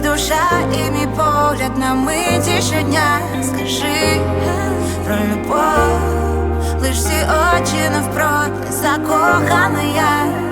душа і мій погляд на миті щодня. Скажи про любов, лиш всі очі навпроти закохана я.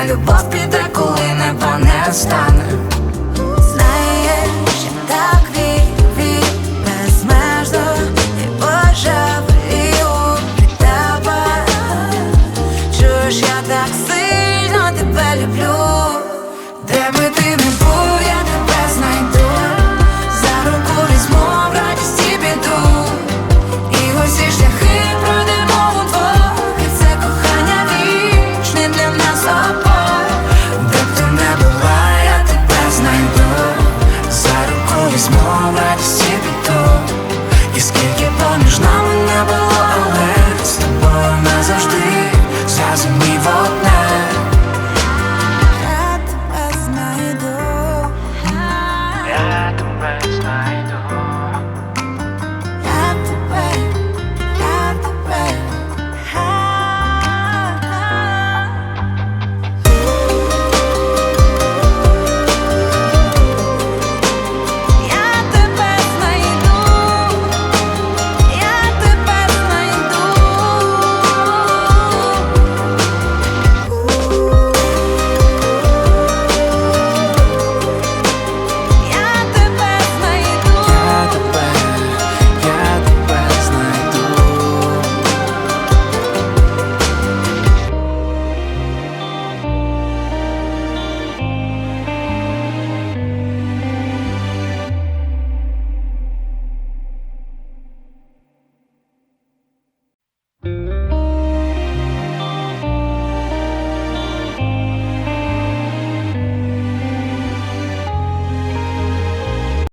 Моя любов піде, коли небо не встане. Знаєш, так вірю безмежно і пожалію від тебе Чуєш, я так сильно тебе люблю, де би ти не був поміж нами